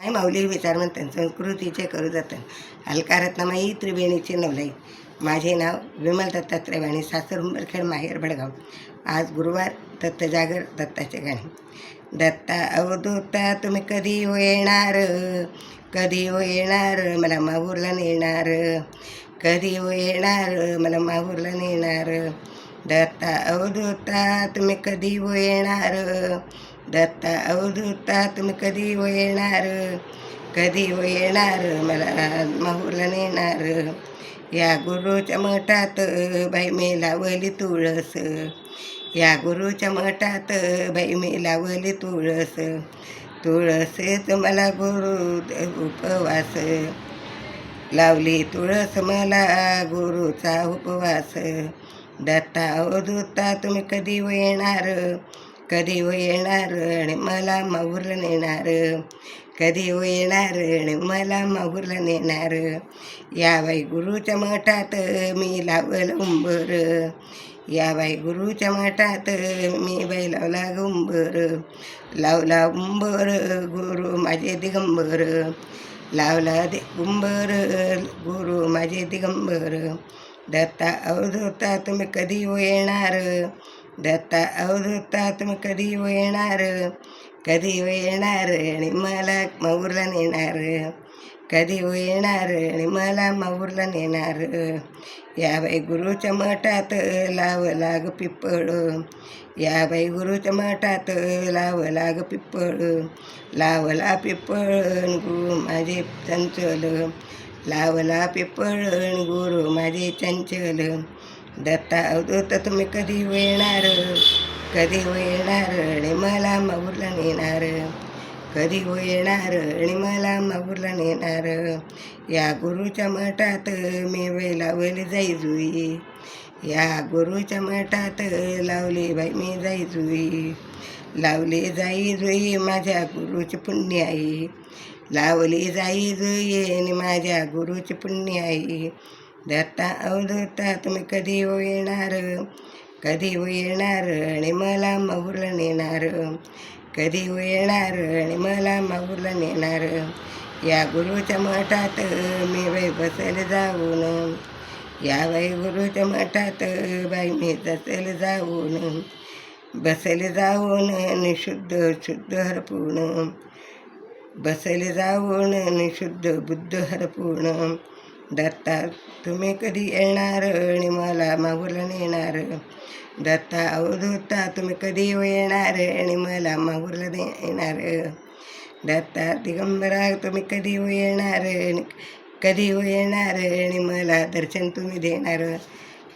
काय माऊली विचार म्हणतात संस्कृतीचे करू जातात अलकारत्नमाई त्रिवेणीचे नवलाई. माझे नाव विमल दत्ता वाणी सासर उंबरखेड माहेर भडगाव. आज गुरुवार दत्त जागर दत्ताचे गाणे. दत्ता अवधूता तुम्ही कधी येणार? कधी येणार? मला माहूरला नेणार. कधी येणार? मला माहूरला नेणार. दत्ता अवधूता तुम्ही कधी येणार? दत्ता अवधूता तुम्ही कधी व येणार कधी व येणार मला माहूरला नेणार या गुरुच्या मठात बाई मी लावली तुळस या गुरुच्या मठात बाई मी लावली तुळस तुळस मला गुरु उपवास लावली तुळस मला गुरुचा उपवास दत्ता अवधूता तुम्ही कधी येणार कधी येणार आणि मला माहूरला नेणार कधी येणार आणि मला माहूरला नेणार या बाई गुरुच्या मठात मी लावलं उंबर या बाई गुरुच्या मठात मी बाई लावला गुंबर लावला उंबर गुरु माझे दिगंबर लावला दि गुंबर गुरु माझे दिगंबर दत्ता अवधूता तुम्ही कधी येणार दत्ता अवधूता कधी हो येणार कधी हो येणार आणि मला माऊरला नेणार कधी हो येणार आणि मला माऊरला नेणार या बाई गुरुच्या मठात लाव लाग पिप्पळ या बाई गुरुच्या मठात लाव लाग पिप्पळ लावला पिप्पळ गुरु माझे चंचल लावला पिप्पळ गुरु माझे चंचल दत्ता अवधूत तुम्ही कधी हो येणार कधी हो येणार आणि मला माऊरला नेणार. कधी हो येणार आणि मला माऊरला नेणार. या गुरुच्या मठात मी वेळ लावली जाई जुई या गुरुच्या मठात लावली बाई मी जाई जुई लावली जाई जुई माझ्या गुरुची पुण्य आई लावली जाई जुई आणि माझ्या गुरुची पुण्य आई दत्ता अवधूता तुम्ही कधी येणार कधी येणार आणि मला माहूरला नेणार कधी येणार आणि मला माहूरला नेणार या गुरुच्या मठात मी बाई बसेल जाऊन या बाई गुरुच्या मठात बाई मी बसेल जाऊन बसेल जाऊन निशुद्ध शुद्ध हरपूर्ण बसेल जाऊन निशुद्ध बुद्ध हरपूर्ण दत्ता तुम्ही कधी येणार आणि मला मागूला नेणार? दत्ता अवधूता तुम्ही कधी हो येणार आणि मला मागूला नेणार? दत्ता दिगंबरा तुम्ही कधी येणार आणि कधी येणार आणि मला दर्शन तुम्ही देणार?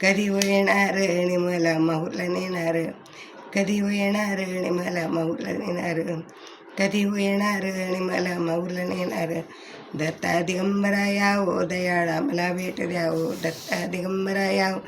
कधी हो येणार आणि मला माहूरला नेणार? कधी हो येणार आणि मला माहूरला नेणार? कधी हो येणार आणि मला माहूरला नेणार दत्ता दिगंबरा यावो दयाळा मला भेट द्यावो दत्ता दिगंबरा यावो